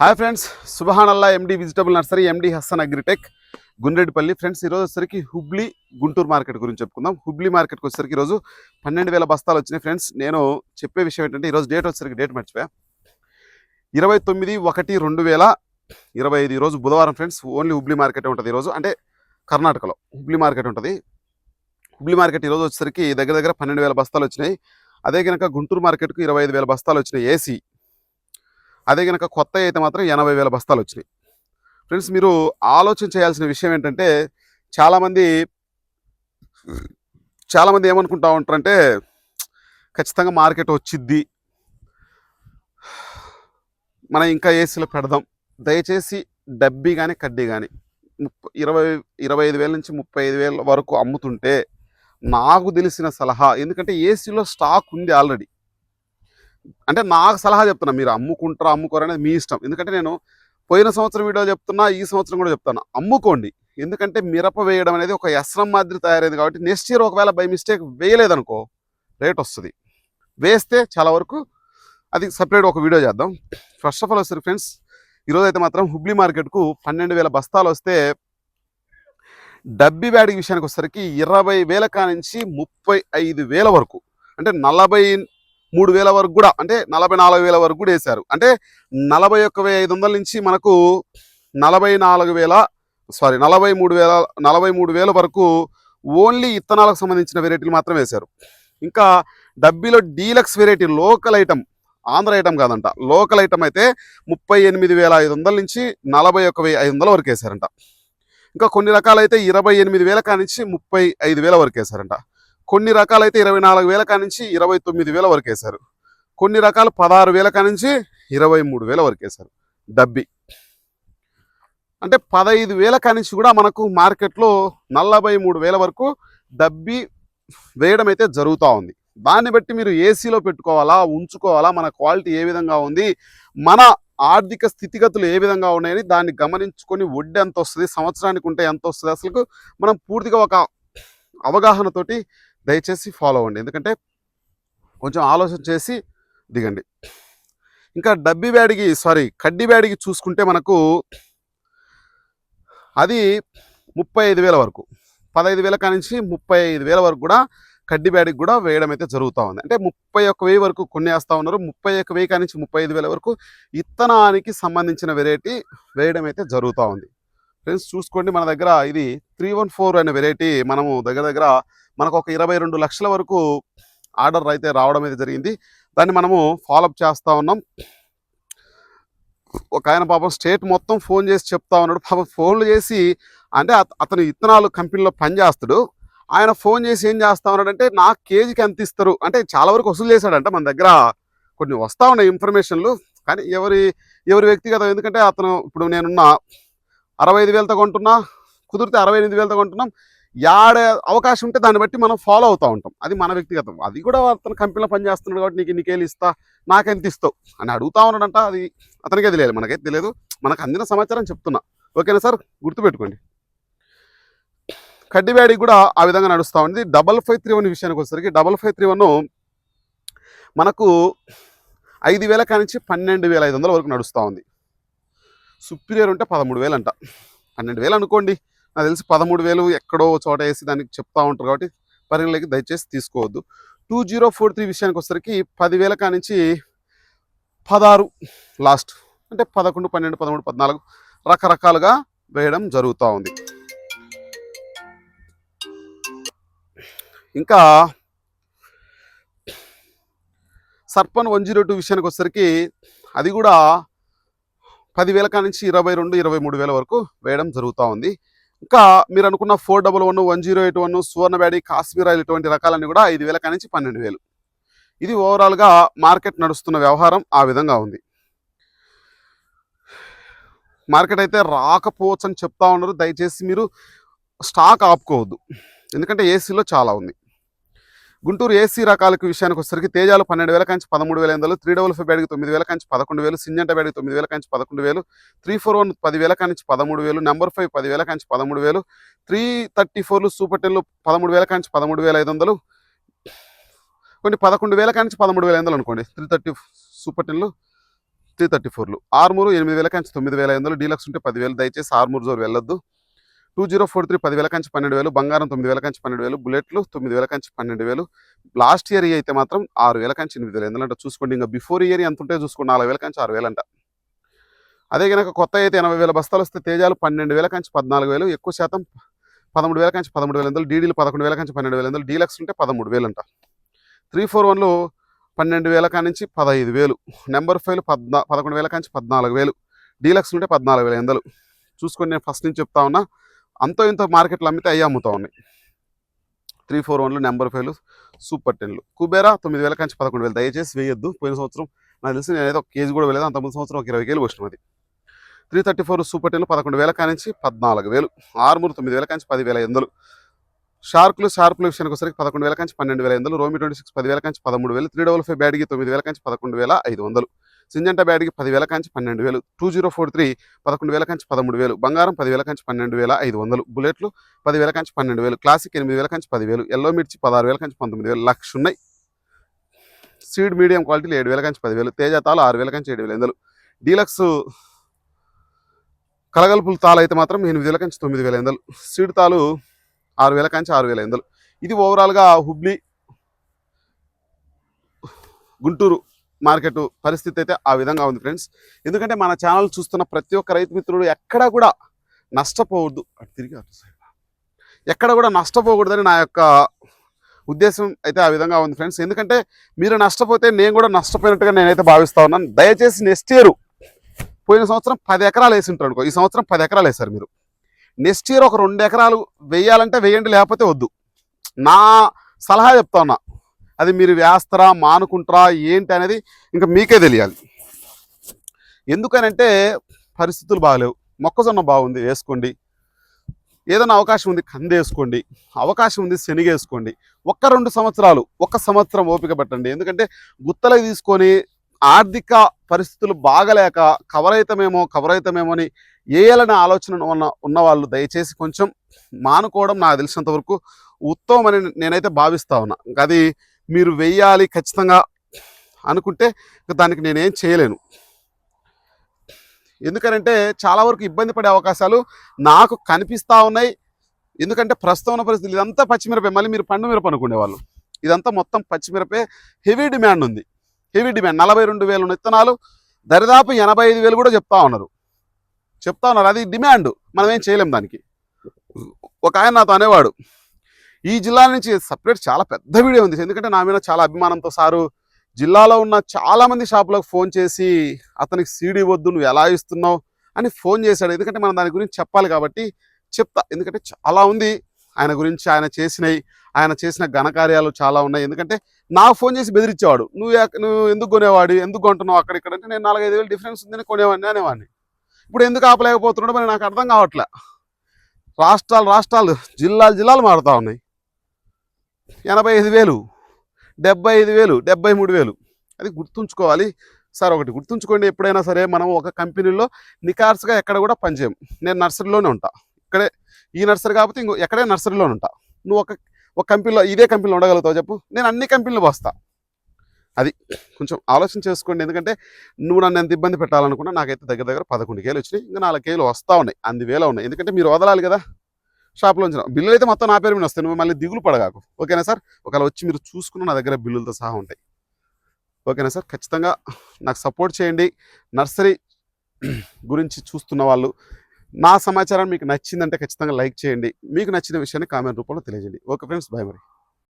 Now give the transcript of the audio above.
Hi friends సుబహానల్లా MD vegetable nursery MD Hasan agritech Gundreddipalli. Friends ఈరోజు వచ్చేసరికి Hubli Guntur market గురించి చెప్పుకుందాం. హుబ్లీ మార్కెట్కి వచ్చేసరికి ఈరోజు పన్నెండు వేల బస్తాలు వచ్చినాయి ఫ్రెండ్స్. నేను చెప్పే విషయం ఏంటంటే ఈరోజు డేట్ వచ్చేసరికి డేట్ మర్చిపోయా. ఇరవై తొమ్మిది ఒకటి రెండు వేల ఇరవై ఐదు ఈరోజు బుధవారం ఫ్రెండ్స్ ఓన్లీ హుబ్లీ మార్కెట్ ఉంటుంది ఈరోజు. అంటే కర్ణాటకలో హుబ్లీ మార్కెట్ ఉంటుంది. హుబ్లీ మార్కెట్ ఈరోజు వచ్చేసరికి దగ్గర దగ్గర పన్నెండు వేల బస్తాలు వచ్చినాయి. అదే కనుక గుంటూరు మార్కెట్కు ఇరవై ఐదు వేల బస్తాలు వచ్చినాయి. ఏసీ అదే కనుక కొత్త అయితే మాత్రం ఎనభై వేల బస్తాలు వచ్చినాయి ఫ్రెండ్స్ మీరు ఆలోచన చేయాల్సిన విషయం ఏంటంటే చాలామంది చాలామంది ఏమనుకుంటా ఉంటారంటే ఖచ్చితంగా మార్కెట్ వచ్చిద్ది. మనం ఇంకా ఏసీలో పెడదాం. దయచేసి డబ్బీ కానీ కడ్డీ కానీ ముప్పై ఇరవై ఇరవై ఐదు వేల నుంచి ముప్పై ఐదు వేల వరకు అమ్ముతుంటే నాకు తెలిసిన సలహా ఎందుకంటే ఏసీలో స్టాక్ ఉంది ఆల్రెడీ. అంటే నాకు సలహా చెప్తున్నా మీరు అమ్ముకుంటారా అమ్ముకోరా అనేది మీ ఇష్టం. ఎందుకంటే నేను పోయిన సంవత్సరం వీడియో చెప్తున్నా ఈ సంవత్సరం కూడా చెప్తాను. అమ్ముకోండి. ఎందుకంటే మిరప వేయడం అనేది ఒక ఎస్రం మాదిరి తయారైంది కాబట్టి నెక్స్ట్ ఇయర్ ఒకవేళ బై మిస్టేక్ వేయలేదనుకో రేట్ వస్తుంది. వేస్తే చాలా వరకు అది సపరేట్ ఒక వీడియో చేద్దాం. ఫస్ట్ ఆఫ్ ఆల్ వస్తారు ఫ్రెండ్స్ ఈరోజు అయితే మాత్రం హుబ్లీ మార్కెట్కు పన్నెండు వేల బస్తాలు వస్తే డబ్బి బ్యాడి విషయానికి వచ్చేసరికి ఇరవై వేల కానించి ముప్పై ఐదు వేల వరకు. అంటే నలభై మూడు వేల వరకు కూడా అంటే నలభై నాలుగు వేల వరకు కూడా వేశారు. అంటే నలభై ఒక్క ఐదు వందల నుంచి మనకు నలభై నాలుగు వేల సారీ నలభై మూడు వేల నలభై మూడు వేల వరకు ఓన్లీ ఇత్తనాలకు సంబంధించిన వెరైటీలు మాత్రం వేశారు. ఇంకా డబ్బీలో deluxe variety local item Andhra item కాదంట. లోకల్ ఐటమ్ అయితే ముప్పై ఎనిమిది వేల ఐదు వందల నుంచి నలభై ఒక ఐదు వందల వరకు వేశారంట. ఇంకా కొన్ని రకాలైతే ఇరవై ఎనిమిది వేల కానించి ముప్పై ఐదు వేల వరకు వేశారంట. కొన్ని రకాలైతే ఇరవై నాలుగు వేల కానించి ఇరవై తొమ్మిది వేల వరకు వేశారు. కొన్ని రకాలు పదహారు వేల కానించి ఇరవై మూడు వేల వరకు వేశారు. డబ్బి. అంటే పదహైదు వేల కానించి కూడా మనకు మార్కెట్లో నలభై మూడు వేల వరకు డబ్బి వేయడం అయితే జరుగుతూ ఉంది. దాన్ని బట్టి మీరు ఏసీలో పెట్టుకోవాలా ఉంచుకోవాలా మన క్వాలిటీ ఏ విధంగా ఉంది మన ఆర్థిక స్థితిగతులు ఏ విధంగా ఉన్నాయని దాన్ని గమనించుకొని వడ్డీ ఎంత వస్తుంది సంవత్సరానికి ఉంటే ఎంత వస్తుంది అసలు మనం పూర్తిగా ఒక అవగాహనతోటి దయచేసి ఫాలో అవ్వండి. ఎందుకంటే కొంచెం ఆలోచన చేసి దిగండి. ఇంకా డబ్బి బ్యాడికి సారీ కడ్డీ బ్యాడికి చూసుకుంటే మనకు అది ముప్పై ఐదు వేల వరకు. పదహైదు వేల కానించి ముప్పై ఐదు వేల వరకు కూడా కడ్డీ బ్యాడికి కూడా వేయడం అయితే జరుగుతూ ఉంది. అంటే ముప్పై ఒక్క వెయ్యి వరకు కొన్ని వేస్తూ ఉన్నారు. ముప్పై ఒక్క వెయ్యి కానించి ముప్పై ఐదు వేల వరకు ఇత్తనానికి సంబంధించిన వెరైటీ వేయడం అయితే జరుగుతూ ఉంది. ఫ్రెండ్స్ చూసుకోండి మన దగ్గర ఇది త్రీ వన్ ఫోర్ అనే వెరైటీ మనము దగ్గర దగ్గర మనకు ఒక ఇరవై రెండు లక్షల వరకు ఆర్డర్ అయితే రావడం అయితే జరిగింది. దాన్ని మనము ఫాలోఅప్ చేస్తూ ఉన్నాం. ఒక ఆయన పాపం స్టేట్ మొత్తం ఫోన్ చేసి చెప్తా ఉన్నాడు. పాపం ఫోన్లు చేసి అంటే అతను ఇత్తనాలు కంపెనీలో పనిచేస్తాడు ఆయన ఫోన్ చేసి ఏం చేస్తా ఉన్నాడంటే నాకు కేజీకి ఎంత ఇస్తారు? అంటే చాలా వరకు వసూలు చేశాడంట మన దగ్గర. కొన్ని వస్తూ ఉన్నాయి ఇన్ఫర్మేషన్లు కానీ ఎవరి ఎవరి వ్యక్తిగతం? ఎందుకంటే అతను ఇప్పుడు నేనున్న అరవై ఐదు వేలతో కొంటున్నా కుదిరితే అరవై ఎనిమిది వేలతో కొంటున్నాం. యాడ అవకాశం ఉంటే దాన్ని బట్టి మనం ఫాలో అవుతూ ఉంటాం. అది మన వ్యక్తిగతం. అది కూడా అతను కంపెనీలో పనిచేస్తున్నాడు కాబట్టి నీకు నీకేళ్ళు ఇస్తా నాకెంత ఇస్తావు అని అడుగుతా ఉన్నాడంట అది అతనికే తెలియాలి. మనకైతే తెలియదు. మనకు అందిన సమాచారం చెప్తున్నా. ఓకేనా సార్? గుర్తుపెట్టుకోండి. కడ్డిబ్యాడి కూడా ఆ విధంగా నడుస్తూ ఉంది. డబల్ ఫైవ్ త్రీ వన్ విషయానికి వచ్చేసరికి డబల్ ఫైవ్ త్రీ వన్ మనకు ఐదు వేల కానించి పన్నెండు వేల ఐదు వందల వరకు నడుస్తూ ఉంది. సుపీరియర్ ఉంటే పదమూడు వేలు అంట పన్నెండు వేలు అనుకోండి. నాకు తెలిసి పదమూడు వేలు ఎక్కడో చోట వేసి దానికి చెప్తా ఉంటారు కాబట్టి పరిగణలోకి దయచేసి తీసుకోవద్దు. టూ జీరో ఫోర్ త్రీ విషయానికి వచ్చేసరికి పదివేల కానించి పదహారు లాస్ట్ అంటే పదకొండు పన్నెండు పదమూడు పద్నాలుగు రకరకాలుగా వేయడం జరుగుతూ ఉంది. ఇంకా సర్పన్ వన్ జీరో టూ విషయానికి వచ్చేసరికి అది కూడా పదివేల కానించి ఇరవై రెండు ఇరవై మూడు వేల వరకు వేయడం జరుగుతూ ఉంది. ఇంకా మీరు అనుకున్న four double one one zero eight one Suvarna Byadgi Kashmir oil ఇటువంటి రకాలన్నీ కూడా ఐదు వేల కానించి పన్నెండు వేలు. ఇది ఓవరాల్గా మార్కెట్ నడుస్తున్న వ్యవహారం ఆ విధంగా ఉంది. మార్కెట్ అయితే రాకపోవచ్చు అని చెప్తా ఉన్నారు. దయచేసి మీరు స్టాక్ ఆపుకోవద్దు. ఎందుకంటే ఏసీలో చాలా ఉంది. గుంటూరు ఏసీ రకాలకు విషయానికి వచ్చేసరికి తేజాలు పన్నెండు వేల కంచి పదమూడు వేల ఎనిమిది త్రీ డబుల్ ఫైవ్ బ్యాడ్కి తొమ్మిది వేల కంచి పదకొండు వేలు సింజంట బ్యాడ్కి తొమ్మిది వేల కంచి పదకొండు వేలు త్రీ ఫోర్ వన్ పదివేల కంచి పదమూడు వేలు నెంబర్ ఫైవ్ పదివేల కంచి పదమూడు వేలు త్రీ థర్టీ ఫోర్లు సూపర్ టెన్లు పదమూడు వేల కంచి పదమూడు వేల ఐదు వందలు కొన్ని పదకొండు వేల కానించి పదమూడు వేల ఐదు వందలు అనుకోండి. త్రీ థర్టీ సూపర్ టెన్లు త్రీ థర్టీ ఫోర్లు ఆర్మూరు ఎనిమిది వేల కంచి తొమ్మిది వేల ఐదు వందలు డీలక్స్ ఉంటే పదివేలు దయచేసి ఆర్మూరు జోరు వెళ్ళొద్దు. టూ జీరో ఫోర్ త్రీ పదివేల కంచి పన్నెండు వేలు బంగారం తొమ్మిది వేల కంచి పన్నెండు వేలు బుల్లెట్లు తొమ్మిది వేల కంచి పన్నెండు వేలు. లాస్ట్ ఇయర్ అయితే మాత్రం ఆరు వేల కంచి ఎనిమిది వేలు. ఎందుకంటే చూసుకోండి ఇంకా బిఫోర్ ఇయర్ ఎంత ఉంటే చూసుకోండి నాలుగు వేల కంచి ఆరు వేలు అంట అదే కనుక కొత్త అయితే ఎనభై వేల బస్తాలు వస్తే తేజాలు పన్నెండు వేల కంచి పద్నాలుగు వేలు ఎక్కువ శాతం పదమూడు వేల కంచి పదమూడు వేల. వందలు డీడీలు పదకొండు వేల కంచి పన్నెండు వేల. వందలు డీలక్స్ ఉంటే పదమూడు వేలు అంట త్రీ ఫోర్ వన్లు పన్నెండు వేల కానించి పదహైదు వేలు. నెంబర్ ఫైవ్ పద్నా పదకొండు వేల కాంచి పద్నాలుగు వేలు. డీలక్స్ ఉంటే పద్నాలుగు వేల ఎందలు. చూసుకొని నేను ఫస్ట్ నుంచి చెప్తా ఉన్నా. అంతో ఇంత మార్కెట్లో అమ్మితే అయ్యి అమ్ముతా ఉన్నాయి. త్రీ ఫోర్ వన్లు నెంబర్ ఫైవ్లు సూపర్ టెన్లు. కుబేరా తొమ్మిది వేల కంచి పదకొండు వేలు. దయచేసి వేయొద్దు. పోయిన సంవత్సరం నాకు తెలిసి నేనైతే ఒక కేజీ కూడా వెళ్ళదు అంత ముందు సంవత్సరం ఒక ఇరవై వేలు వచ్చినది త్రీ థర్టీ ఫోర్ సూపర్ టెన్లు పదకొండు వేల కానించి పద్నాలుగు వేలు. ఆరుమూరు తొమ్మిది వేల కానించి పదివేల ఎనిమిది షార్క్లు షార్ప్ల విషయానికి వచ్చరికి పదకొండు వేల కంచి పన్నెండు వేల ఎనిమిది రోమి ట్వంటీ సిక్స్ పదివేల కంచి పదమూడు వేలు. త్రీ డబల్ ఫైవ్ బ్యాడ్కి తొమ్మిది వేల కంచి పదకొండు వేల ఐదు వందలు. సింజంట బ్యాడ్కి పదివేల కంచి పన్నెండు వేలు టూ జీరో ఫోర్ త్రీ పదకొండు వేల కంచి పదమూడు వేలు బంగారం పదివేల కంచి పన్నెండు వేల ఐదు వందలు బుల్లెట్లు పదివేల కంచి పన్నెండు వేలు క్లాసిక్ ఎనిమిది వేల కంచి పదివేలు ఎల్లో మిర్చి పదహారు వేల కంచి పంతొమ్మిది వేలు లక్ష ఉన్నాయి. సీడ్ మీడియం క్వాలిటీలు ఏడు వేల కంచి పదివేలు తేజాతాలు ఆరు వేల కంచి ఏడు వేల ఎందులు డీలక్స్ కలగలుపుల తాలు అయితే మాత్రం ఎనిమిది వేల కంచి తొమ్మిది వేల ఎనిమిది సీడ్ తాలు ఆరు వేల కంచి ఆరు వేల ఎనిమిది ఇది ఓవరాల్గా హుబ్లీ గుంటూరు మార్కెట్ పరిస్థితి అయితే ఆ విధంగా ఉంది ఫ్రెండ్స్. ఎందుకంటే మన ఛానల్ చూస్తున్న ప్రతి ఒక్క రైతు మిత్రుడు ఎక్కడా కూడా నష్టపోవద్దు. అటు తిరిగి అటు సైడ్. ఎక్కడ కూడా నష్టపోకూడదని నా యొక్క ఉద్దేశం అయితే ఆ విధంగా ఉంది ఫ్రెండ్స్. ఎందుకంటే మీరు నష్టపోతే నేను కూడా నష్టపోయినట్టుగా నేనైతే భావిస్తా ఉన్నాను. దయచేసి నెక్స్ట్ ఇయర్ పోయిన సంవత్సరం పది ఎకరాలు వేసి ఉంటారు అనుకో ఈ సంవత్సరం పది ఎకరాలు వేశారు మీరు. నెక్స్ట్ ఇయర్ ఒక రెండు ఎకరాలు వేయాలంటే వేయండి లేకపోతే వద్దు. నా సలహా చెప్తా ఉన్నా అది మీరు వేస్తారా మానుకుంటారా ఏంటి అనేది ఇంకా మీకే తెలియాలి. ఎందుకనంటే పరిస్థితులు బాగలేవు. మొక్కజొన్న బాగుంది వేసుకోండి. ఏదైనా అవకాశం ఉంది కంది వేసుకోండి. అవకాశం ఉంది శనిగేసుకోండి ఒక్క రెండు సంవత్సరాలు ఒక్క సంవత్సరం ఓపిక పెట్టండి. ఎందుకంటే గుత్తలకి తీసుకొని ఆర్థిక పరిస్థితులు బాగలేక కవర్ అవుతామేమో కవర్ అవుతామేమో అని వేయాలనే ఆలోచన ఉన్న ఉన్న వాళ్ళు దయచేసి కొంచెం మానుకోవడం నాకు తెలిసినంతవరకు ఉత్తమం ఉత్తమమని నేనైతే భావిస్తా ఉన్నా. ఇంకా అది మీరు వెయ్యాలి ఖచ్చితంగా అనుకుంటే దానికి నేనేం చేయలేను. ఎందుకనంటే చాలా వరకు ఇబ్బంది పడే అవకాశాలు నాకు కనిపిస్తూ ఉన్నాయి. ఎందుకంటే ప్రస్తుతం ఉన్న పరిస్థితులు ఇదంతా పచ్చిమిరపే మళ్ళీ మీరు పండు మిరప అనుకునేవాళ్ళు. ఇదంతా మొత్తం పచ్చిమిరపే హెవీ డిమాండ్ ఉంది. Heavy demand. నలభై రెండు వేలు విత్తనాలు దరిదాపు ఎనభై ఐదు వేలు కూడా చెప్తా ఉన్నారు. చెప్తా ఉన్నారు. అది డిమాండ్. మనం ఏం చేయలేం దానికి. ఒక ఆయన నాతో అనేవాడు ఈ జిల్లా నుంచి సపరేట్ చాలా పెద్ద వీడియో ఉంది. ఎందుకంటే నా మీద చాలా అభిమానంతో సారు జిల్లాలో ఉన్న చాలామంది షాపులకు ఫోన్ చేసి అతనికి సీడీ వద్దు నువ్వు ఎలా ఇస్తున్నావు? అని ఫోన్ చేశాడు. ఎందుకంటే మనం దాని గురించి చెప్పాలి కాబట్టి చెప్తా. ఎందుకంటే చాలా ఉంది. ఆయన గురించి ఆయన చేసినవి ఆయన చేసిన ఘనకార్యాలు చాలా ఉన్నాయి. ఎందుకంటే నాకు ఫోన్ చేసి బెదిరించేవాడు. నువ్వు నువ్వు ఎందుకు కొనేవాడు ఎందుకు కొంటున్నావు అక్కడ ఇక్కడ? అంటే నేను నాలుగైదు వేలు డిఫరెన్స్ ఉందని కొనేవాడిని అనేవాడిని. ఇప్పుడు ఎందుకు ఆపలేకపోతున్నాడో మరి నాకు అర్థం కావట్లే. రాష్ట్రాలు రాష్ట్రాలు జిల్లాలు జిల్లాలు మారుతా ఉన్నాయి. ఎనభై ఐదు వేలు డెబ్బై ఐదు వేలు డెబ్బై మూడు వేలు. అది గుర్తుంచుకోవాలి. సార్ ఒకటి గుర్తుంచుకోండి. ఎప్పుడైనా సరే మనం ఒక కంపెనీలో నికార్స్గా ఎక్కడ కూడా పనిచేయం. నేను నర్సరీలోనే ఉంటా. ఇక్కడే ఈ నర్సరీ కాకపోతే ఇంకో ఎక్కడే నర్సరీలోనే ఉంటా. నువ్వు ఒక ఒక కంపెనీలో ఇదే కంపెనీలో ఉండగలుగుతావు చెప్పు? నేను అన్ని కంపెనీలు వస్తా. అది కొంచెం ఆలోచన చేసుకోండి. ఎందుకంటే నువ్వు నన్ను ఎంత ఇబ్బంది పెట్టాలనుకున్నా నాకైతే దగ్గర దగ్గర పదకొండు కేలు వచ్చినాయి. ఇంకా నాలుగు కేలు వస్తూ ఉన్నాయి. అంది వేల ఉన్నాయి. ఎందుకంటే మీరు వదలాలి కదా. షాప్లో ఉంచిన. బిల్లులు అయితే మొత్తం నా పేరు మీద వస్తాయి. నువ్వు మళ్ళీ దిగులు పడగాకు. ఓకేనా సార్? ఒకవేళ వచ్చి మీరు చూసుకున్న నా దగ్గర బిల్లులతో సహా ఉంటాయి. ఓకేనా సార్? ఖచ్చితంగా నాకు సపోర్ట్ చేయండి. నర్సరీ గురించి చూస్తున్న వాళ్ళు నా సమాచారం మీకు నచ్చిందంటే ఖచ్చితంగా లైక్ చేయండి. మీకు నచ్చిన విషయాన్ని కామెంట్ రూపంలో తెలియజేయండి. ఓకే ఫ్రెండ్స్ బాయ్ మరి.